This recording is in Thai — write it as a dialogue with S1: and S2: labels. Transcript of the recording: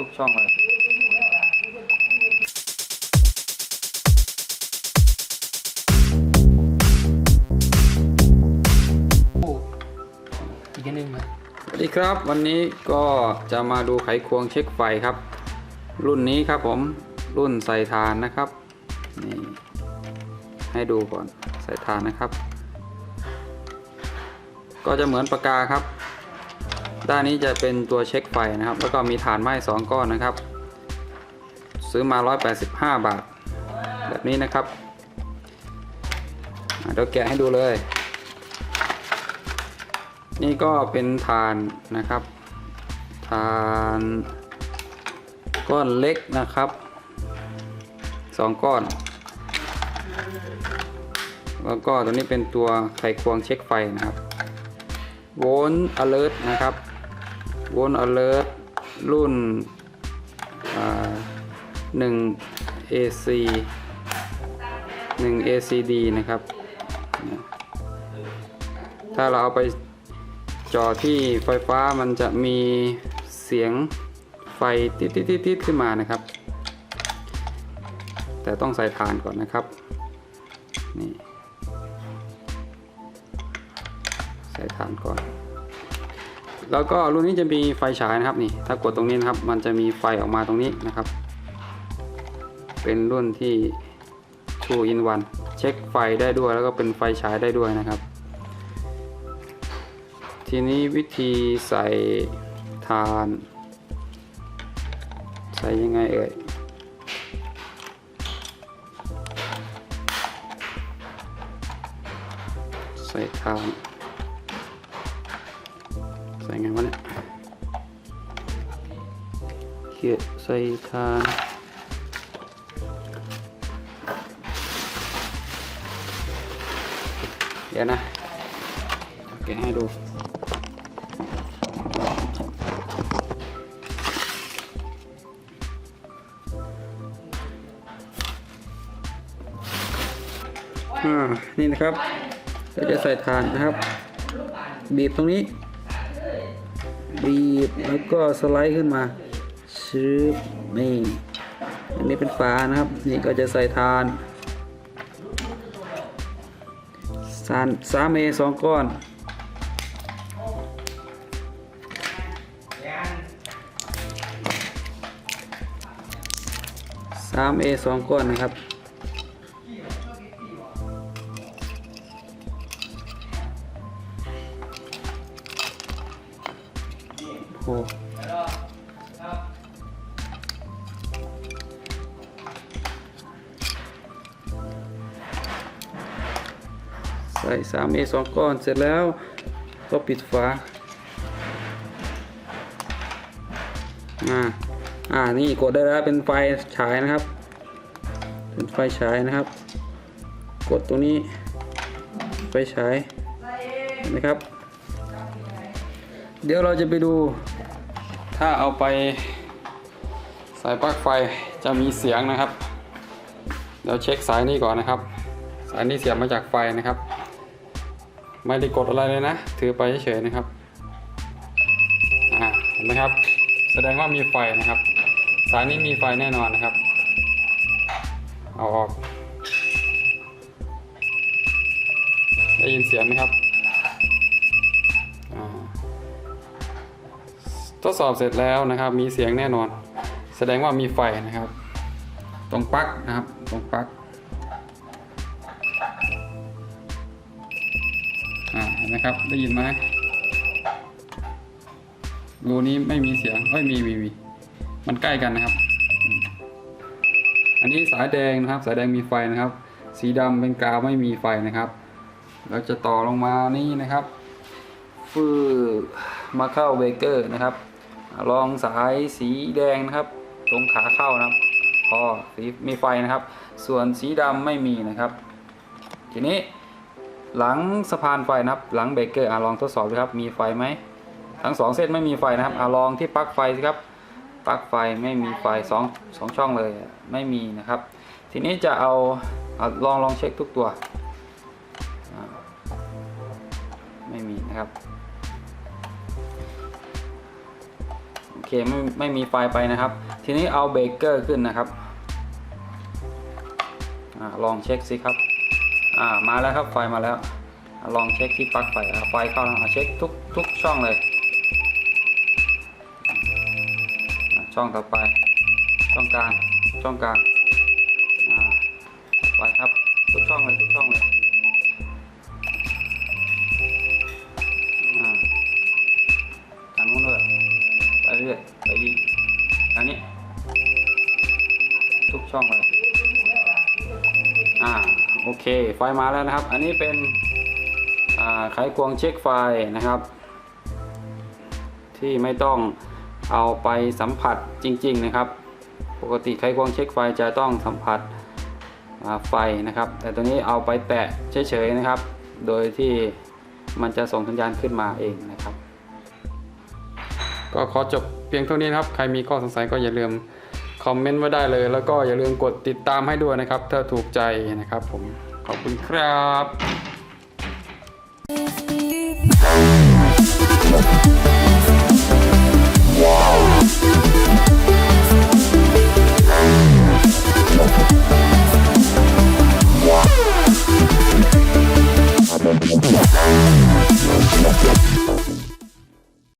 S1: ทุกช่องเลย
S2: อีกอันหนึ่งมา
S1: สวัสดีครับ วันนี้ก็จะมาดูไขควงเช็คไฟครับ รุ่นนี้ครับผมรุ่นใส่ทานนะครับนี่ให้ดูก่อนใส่ทานนะครับ ก็จะเหมือนปากกาครับ ด้านนี้จะเป็นตัวเช็คไฟนะครับ แล้วก็มีฐานไม้สองก้อนนะครับ ซื้อมา 185 บาท แบบนี้นะครับเดี๋ยวแกะให้ดูเลย นี่ก็เป็นฐานนะครับฐานก้อนเล็กนะครับสองก้อน แล้วก็ตัวนี้เป็นตัวไขควงเช็คไฟนะครับโวลต์ alert นะครับ โวลต์ alert รุ่นอ่า1 AC 1 ACD นะครับ ถ้าเราเอาไปจอที่ไฟฟ้ามันจะมีเสียงไฟติดติดติดติดขึ้นมานะครับ แต่ต้องใส่ฐานก่อนนะครับ นี่ ใส่ฐานก่อน แล้วก็รุ่นนี้จะมีไฟฉายนะครับนี่ถ้ากดตรงนี้นะครับ มันจะมีไฟออกมาตรงนี้นะครับ เป็นรุ่นที่2 in 1เช็คไฟได้ด้วยแล้วก็เป็นไฟฉายได้ด้วยนะครับ ทีนี้วิธีใส่ทาน ใส่ยังไงเอ่ยใส่ทาน ไงวะเนี่ยเขี่ยใส่ทานเดี๋ยวนะแกะให้ดูอ่านี่นะครับเราจะใส่ฐานนะครับ บีบตรงนี้ บีบแล้วก็สไลด์ขึ้นมาชืบนี่อันนี้เป็นฝานะครับ นี่ก็จะใส่ฐานสานสามเอสองก้อนสามเอสองก้อนนะครับ ใส่สามเอสองก้อนเสร็จแล้วก็ปิดฝาอ่าอ่านี่กดได้แล้วเป็นไฟฉายนะครับ เป็นไฟฉายนะครับ กดตรงนี้ไฟฉายนะครับ เดี๋ยวเราจะไปดู ถ้าเอาไปใส่ปลั๊กไฟจะมีเสียงนะครับ เดี๋ยวเช็คสายนี้ก่อนนะครับ สายนี้เสียบมาจากไฟนะครับ ไม่ได้กดอะไรเลยนะ ถือไปเฉยๆนะครับอ่าเห็นไหมครับ แสดงว่ามีไฟนะครับ สายนี้มีไฟแน่นอนนะครับ เอาออก ได้ยินเสียงไหมครับ ทดสอบเสร็จแล้วนะครับ มีเสียงแน่นอน แสดงว่ามีไฟนะครับ ตรงปลั๊กนะครับ ตรงปลั๊กอ่าเห็นไหมครับ ได้ยินไหมรูนี้ไม่มีเสียงเอ้ยมีมีมีมันใกล้กันนะครับ อันนี้สายแดงนะครับ สายแดงมีไฟนะครับ สีดำเป็นกาวไม่มีไฟนะครับ เราจะต่อลงมานี่นะครับฟือมาเข้าเบเกอร์นะครับ ลองสายสีแดงนะครับ ตรงขาเข้านะครับพอสีมีไฟนะครับ ส่วนสีดำไม่มีนะครับ ทีนี้หลังสะพานไฟนะครับ หลังเบรกเกอร์อะลองทดสอบดูครับมีไฟไหมทั้งสองเส้นไม่มีไฟนะครับอะลองที่ปลั๊กไฟสิครับปลั๊กไฟไม่มีไฟสองสองช่องเลยไม่มีนะครับ ทีนี้จะเอาเอาลองลองเช็คทุกตัวไม่มีนะครับ เคเคไม่ไม่มีไฟไปนะครับ ทีนี้เอาเบรกเกอร์ขึ้นนะครับอลองเช็คสิครับมาแล้วครับไฟมาแล้วอลองเช็คที่ปลั๊กไฟไฟเข้าแล้วเช็คทุกทุกช่องเลย ช่องต่อไป ช่องกลางช่องกลางไปครับทุกช่องเลยทุกช่องเลย ทางนี้ ทุกช่องเลย อ่า โอเค ไฟมาแล้วนะครับ อันนี้เป็น อ่า ไขควงเช็คไฟนะครับ ที่ไม่ต้องเอาไปสัมผัสจริง ๆ นะครับ ปกติไขควงเช็คไฟจะต้องสัมผัสไฟนะครับ แต่ตัวนี้เอาไปแตะเฉยๆนะครับ โดยที่มันจะส่งสัญญาณขึ้นมาเองนะครับ ก็ขอจบเพียงเท่านี้นะครับ ใครมีข้อสงสัยก็อย่าลืมคอมเมนต์ไว้ได้เลย แล้วก็อย่าลืมกดติดตามให้ด้วยนะครับ ถ้าถูกใจนะครับผม ขอบคุณครับ
S2: Thank